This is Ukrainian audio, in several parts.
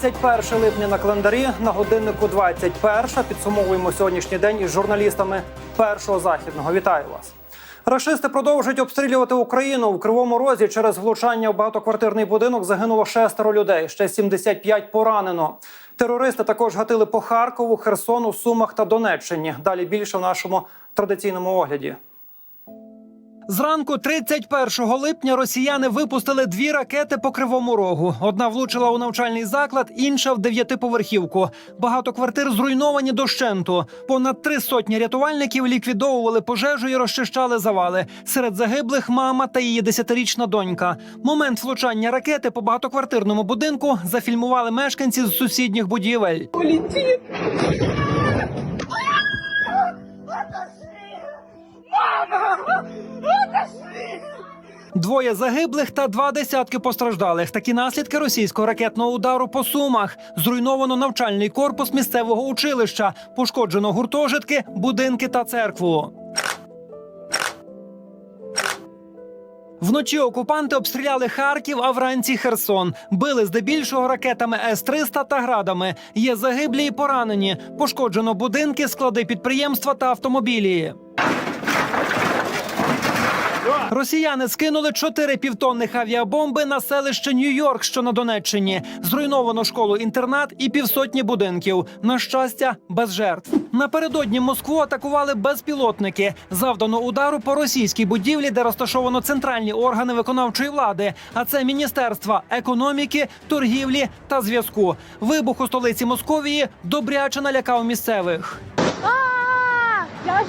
31 липня на календарі на годиннику 21. Підсумовуємо сьогоднішній день із журналістами першого західного. Вітаю вас. Рашисти продовжують обстрілювати Україну у кривому розі. Через влучання в багатоквартирний будинок загинуло шестеро людей. Ще 75 поранено. Терористи також гатили по Харкову, Херсону, Сумах та Донеччині. Далі більше в нашому традиційному огляді. Зранку 31 липня росіяни випустили дві ракети по кривому рогу. Одна влучила у навчальний заклад, інша в дев'ятиповерхівку. Багато квартир зруйновані дощенту. Понад три сотні рятувальників ліквідовували пожежу і розчищали завали. Серед загиблих мама та її десятирічна донька. Момент влучання ракети по багатоквартирному будинку зафільмували мешканці з сусідніх будівель. Двоє загиблих та два десятки постраждалих. Такі наслідки російського ракетного удару по сумах. Зруйновано навчальний корпус місцевого училища, пошкоджено гуртожитки, будинки та церкву. Вночі окупанти обстріляли Харків, а вранці Херсон. Били здебільшого ракетами С-300 та градами. Є загиблі і поранені. Пошкоджено будинки, склади підприємства та автомобілі. Росіяни скинули чотири півтонних авіабомби на селище Нью-Йорк, що на Донеччині. Зруйновано школу-інтернат і півсотні будинків. На щастя, без жертв. Напередодні Москву атакували безпілотники. Завдано удару по російській будівлі, де розташовано центральні органи виконавчої влади. А це міністерства економіки, торгівлі та зв'язку. Вибух у столиці Московії добряче налякав місцевих. Я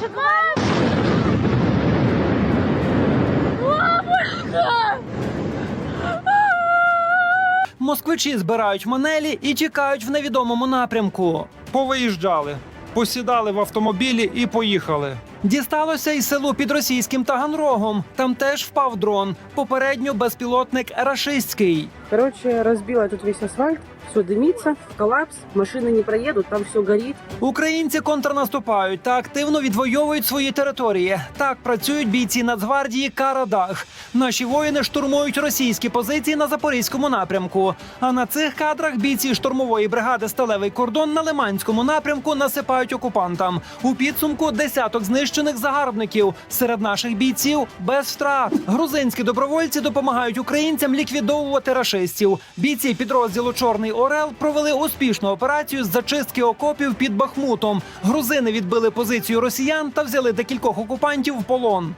Москвичі збирають манелі і тікають в невідомому напрямку. Повиїжджали, посідали в автомобілі і поїхали. Дісталося й село під російським Таганрогом. Там теж впав дрон. Попередньо безпілотник рашистський. Короче, разбила тут весь асфальт, все дымится, коллапс, машины не проедут, там все горит. Українці контрнаступають та активно відвоюють свої території. Так працюють бійці Нацгвардії Карадах. Наші воїни штурмують російські позиції на запорізькому напрямку. А на цих кадрах бійці штурмової бригади Сталевий кордон на Лиманському напрямку насипають окупантам. У підсумку десяток знищених загарбників. Серед наших бійців без втрат. Грузинські добровольці допомагають українцям ліквідовувати рашистів. Бійці підрозділу Чорний Орел провели успішну операцію з зачистки окопів під Бахмутом. Грузини відбили позицію росіян та взяли декількох окупантів в полон.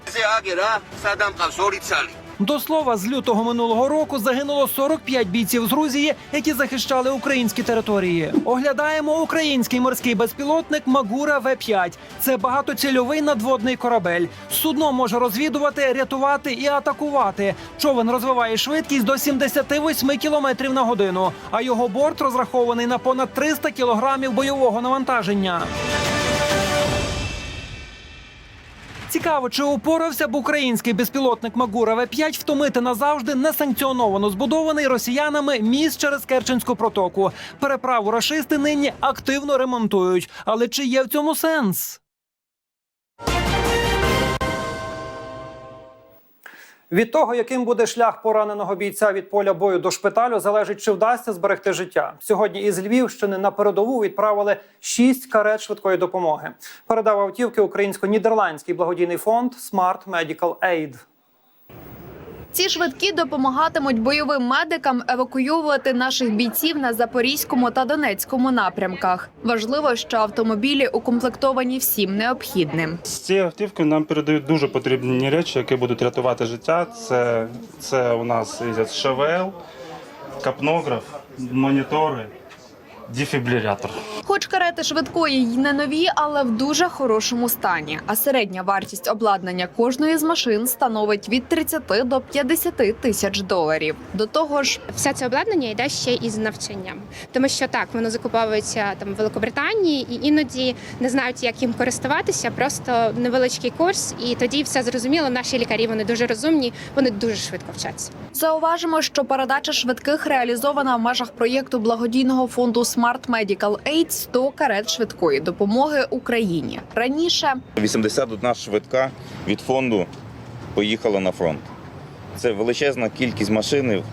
До слова, з лютого минулого року загинуло 45 бійців з Грузії, які захищали українські території. Оглядаємо український морський безпілотник Магура В-5. Це багатоцільовий надводний корабель. Судно може розвідувати, рятувати і атакувати. Човен розвиває швидкість до 78 км на годину, а його борт розрахований на понад 300 кілограмів бойового навантаження. Цікаво, чи упорався б український безпілотник Магура В-5 втомити назавжди несанкціоновано збудований росіянами міст через Керченську протоку. Переправу рашисти нині активно ремонтують. Але чи є в цьому сенс? Від того, яким буде шлях пораненого бійця від поля бою до шпиталю, залежить, чи вдасться зберегти життя. Сьогодні із Львівщини на передову відправили шість карет швидкої допомоги. Передав автівки українсько-нідерландський благодійний фонд Smart Medical Aid. Ці швидкі допомагатимуть бойовим медикам евакуювати наших бійців на запорізькому та донецькому напрямках. Важливо, що автомобілі укомплектовані всім необхідним. З цієї автівки нам передають дуже потрібні речі, які будуть рятувати життя. Це, це у нас ШВЛ, капнограф, монітори, дефібрилятор. Хоч карети швидкої й не нові, але в дуже хорошому стані. А середня вартість обладнання кожної з машин становить від 30 до 50 тисяч доларів. До того ж, Все це обладнання йде ще із навчанням, тому що так воно закуповується там в Великобританії і іноді не знають, як їм користуватися. Просто невеличкий курс, і тоді все зрозуміло. Наші лікарі вони дуже розумні, вони дуже швидко вчаться. зауважимо, що передача швидких реалізована в межах проєкту благодійного фонду Smart Medical Aid 100 карет швидкої допомоги Україні. Раніше 81 швидка від фонду поїхала на фронт. Це величезна кількість машин,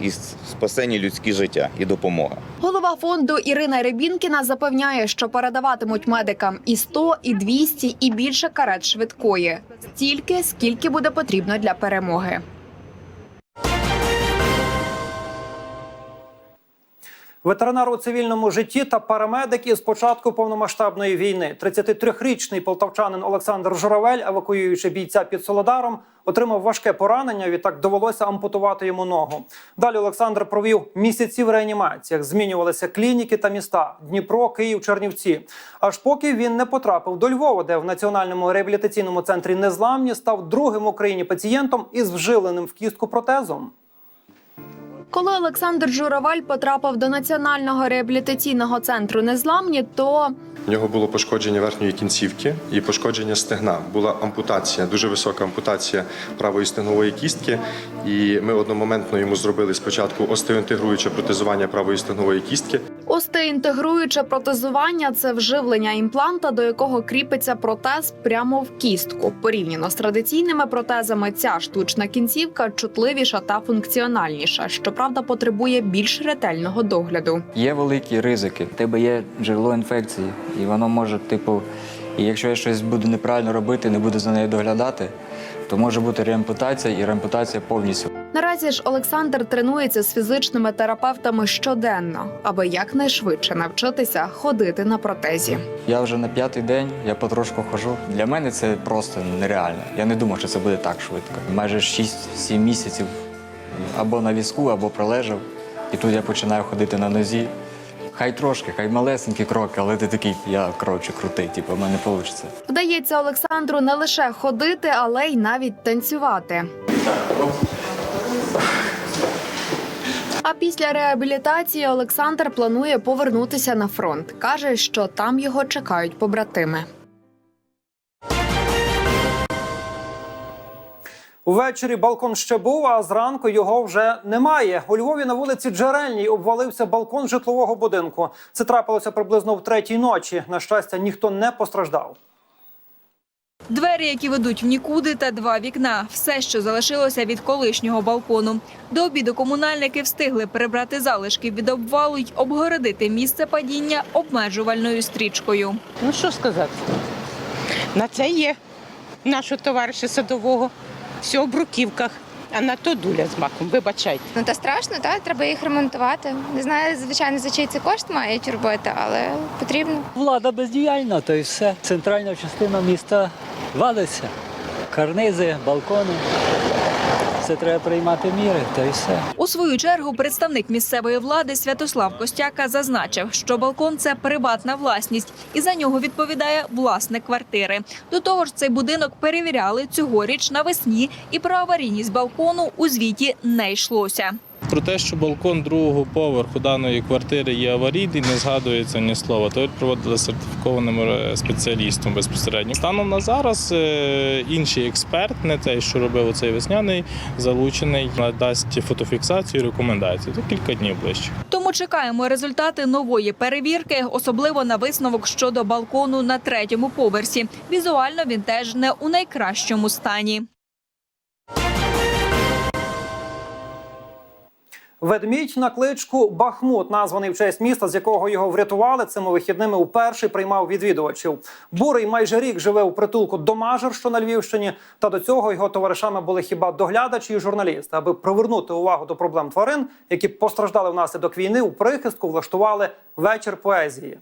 і спасені людські життя і допомога. Голова фонду Ірина Рябінкіна запевняє, що передаватимуть медикам і 100, і 200, і більше карет швидкої стільки, скільки буде потрібно для перемоги. Ветеринар у цивільному житті та парамедик із початку повномасштабної війни. 33-річний полтавчанин Олександр Журавель, евакуюючи бійця під Солодаром, отримав важке поранення. Відтак довелося ампутувати йому ногу. Далі Олександр провів місяці в реанімаціях. Змінювалися клініки та міста Дніпро, Київ, Чернівці. Аж поки він не потрапив до Львова, де в національному реабілітаційному центрі незламні став другим в Україні пацієнтом із вживленим в кістку протезом. Коли Олександр Журавель потрапив до національного реабілітаційного центру незламні, то У нього було пошкодження верхньої кінцівки і пошкодження стегна. Була ампутація, дуже висока ампутація правої стегнової кістки. І ми одномоментно йому зробили спочатку остеоінтегруюче протезування правої стегнової кістки. Остеінтегруюче протезування це вживлення імпланта, до якого кріпиться протез прямо в кістку. Порівняно з традиційними протезами, ця штучна кінцівка чутливіша та функціональніша. Щоправда, потребує більш ретельного догляду. Є великі ризики. У тебе є джерело інфекції, і воно може, типу, і якщо я щось буду неправильно робити, не буду за нею доглядати, то може бути реампутація і реампутація повністю. Наразі ж Олександр тренується з фізичними терапевтами щоденно, аби якнайшвидше навчитися ходити на протезі. Я вже на п'ятий день, я потрошку хожу. Для мене це просто нереально. Я не думав, що це буде так швидко. Майже 6-7 місяців або на візку, або пролежав. І тут я починаю ходити на нозі. Хай трошки, хай малесенькі кроки, але ти такий, я коротше крутий, типу, в мене вийде. Вдається Олександру не лише ходити, але й навіть танцювати. А після реабілітації Олександр планує повернутися на фронт. каже, що там його чекають побратими. Увечері балкон ще був, а зранку його вже немає. У Львові на вулиці Джерельній обвалився балкон житлового будинку. Це трапилося приблизно в третій ночі. На щастя, ніхто не постраждав. Двері, які ведуть в нікуди, та два вікна все, що залишилося від колишнього балкону. До обіду комунальники встигли прибрати залишки від обвалу й обгородити місце падіння обмежувальною стрічкою. Ну що сказати? На це є нашого товариша садового. Все в бруківках, а на то дуля з маком. Вибачайте. Ну та страшно, так? Треба їх ремонтувати. Не знаю, звичайно, за чий це кошт мають робити, але потрібно. Влада бездіяльна, то і все. Центральна частина міста валиться. Карнизи, балкони. Це треба приймати міри, та й все. У свою чергу представник місцевої влади Святослав Костяка зазначив, що балкон це приватна власність, і за нього відповідає власник квартири. До того ж, цей будинок перевіряли цьогоріч навесні, і про аварійність балкону у звіті не йшлося. Про те, що балкон другого поверху даної квартири є аварійний, не згадується ні слова. То проводили сертифікованим е, спеціалістом безпосередньо. Станом на зараз е, інший експерт, не той, що робив цей весняний, залучений, надасть фотофіксацію і рекомендації. То кілька днів ближче. Тому чекаємо результати нової перевірки, особливо на висновок щодо балкону на третьому поверсі. Візуально він теж не у найкращому стані. Ведмідь на кличку Бахмут, названий в честь міста, з якого його врятували цими вихідними уперше приймав відвідувачів. Бурий майже рік живе у притулку Домажер, що на Львівщині. Та до цього його товаришами були хіба доглядачі і журналісти. Аби привернути увагу до проблем тварин, які постраждали внаслідок війни, у прихистку влаштували вечір поезії.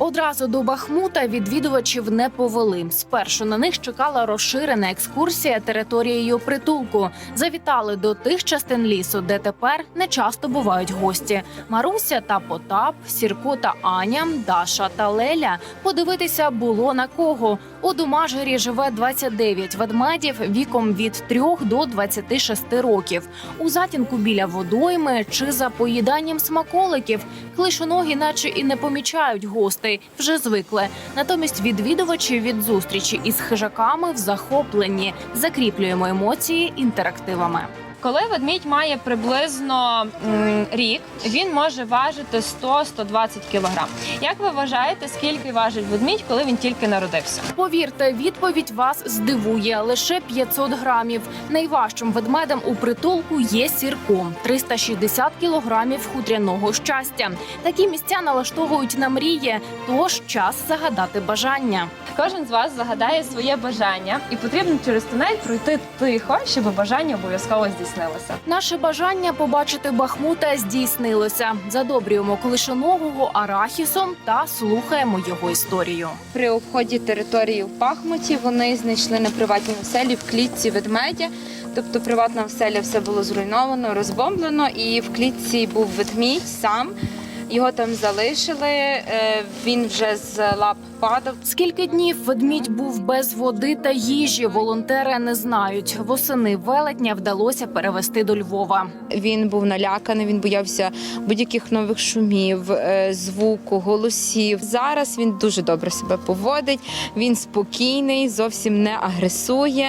Одразу до Бахмута відвідувачів не повели. Спершу на них чекала розширена екскурсія територією притулку. Завітали до тих частин лісу, де тепер не часто бувають гості. Маруся та Потап, Сірко та Аня, Даша та Леля. Подивитися було на кого. У Думажирі живе 29 ведмедів віком від 3 до 26 років. У затінку біля водойми чи за поїданням смаколиків клишоногі, наче і не помічають гостей, вже звикли. Натомість відвідувачі від зустрічі із хижаками в захопленні закріплюємо емоції інтерактивами. Коли ведмідь має приблизно м, рік, він може важити 100-120 кілограм. Як ви вважаєте, скільки важить ведмідь, коли він тільки народився? Повірте, відповідь вас здивує лише 500 грамів. Найважчим ведмедем у притулку є сірко 360 кілограмів хутряного щастя. Такі місця налаштовують на мрії, тож час загадати бажання. Кожен з вас загадає своє бажання, і потрібно через тунель пройти тихо, щоб бажання обов'язково здійснилося. Наше бажання побачити Бахмута здійснилося. Задобрюємо колишонового арахісом та слухаємо його історію. При обході території в Бахмуті вони знайшли на приватній оселі в клітці ведмедя. Тобто приватна оселя все було зруйновано, розбомблено, і в клітці був ведмідь сам. Його там залишили. е, Він вже з лап падав. Скільки днів ведмідь був без води та їжі, волонтери не знають. Восени велетня вдалося перевести до Львова. Він був наляканий, він боявся будь-яких нових шумів, е, звуку, голосів. Зараз він дуже добре себе поводить. Він спокійний, зовсім не агресує,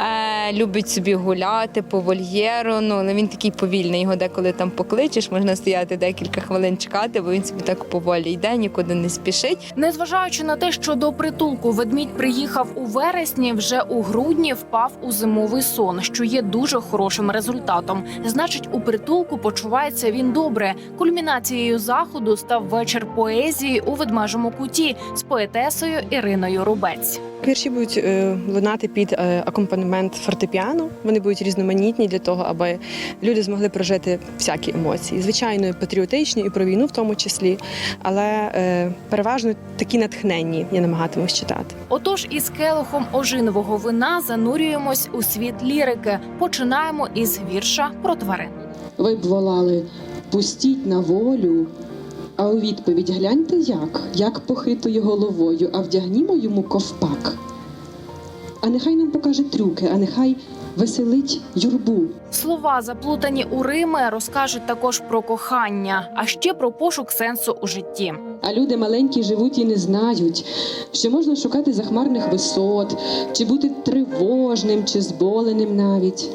е, любить собі гуляти по вольєру. Ну ну, він такий повільний. Його деколи там покличеш, можна стояти декілька хвилин чекати, бо він собі так поволі йде, нікуди не спішить. Незважаючи на те, що до притулку ведмідь приїхав у вересні, вже у грудні впав у зимовий сон, що є дуже хорошим результатом. Значить, у притулку почувається він добре. Кульмінацією заходу став вечір поезії у ведмежому куті з поетесою Іриною Рубець. Вірші будуть е, лунати під е, акомпанемент фортепіано. Вони будуть різноманітні для того, аби люди змогли прожити всякі емоції. Звичайно, патріотичні і про війну в тому числі, але е, переважно такі натхненні я намагатимусь читати. Отож, із келихом ожинового вина занурюємось у світ лірики. Починаємо із вірша про тварин. Ви б волали пустіть на волю. А у відповідь гляньте як, як похитує головою, а вдягнімо йому ковпак. А нехай нам покаже трюки, а нехай веселить юрбу. Слова, заплутані у Рими, розкажуть також про кохання, а ще про пошук сенсу у житті. А люди маленькі живуть і не знають, що можна шукати захмарних висот, чи бути тривожним, чи зболеним навіть,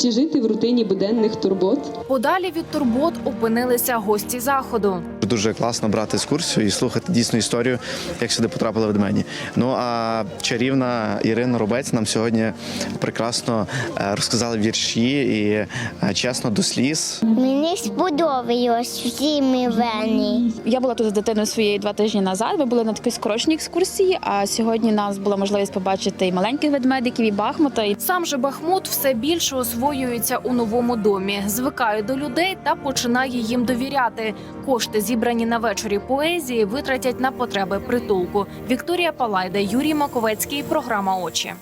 чи жити в рутині буденних турбот. Подалі від турбот опинилися гості заходу. Дуже класно брати екскурсію і слухати дійсну історію, як сюди потрапили ведмеді. Ну а чарівна Ірина Рубець нам сьогодні прекрасно е, розказала вірші і е, чесно до сліз. Мені сподобалось всі мівені. Я була тут з дитиною своєю два тижні назад. Ми були на такій скороченій екскурсії. А сьогодні нас була можливість побачити і маленьких ведмедиків, і Бахмута. І Сам же Бахмут все більше освоюється у новому домі, звикає до людей та починає їм довіряти. Кошти, зібрані на вечорі поезії, витратять на потреби притулку. Вікторія Палайда, Юрій Маковецький. Програма очі.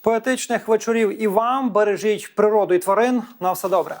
Поетичних вечорів і вам бережіть природу і тварин. На все добре.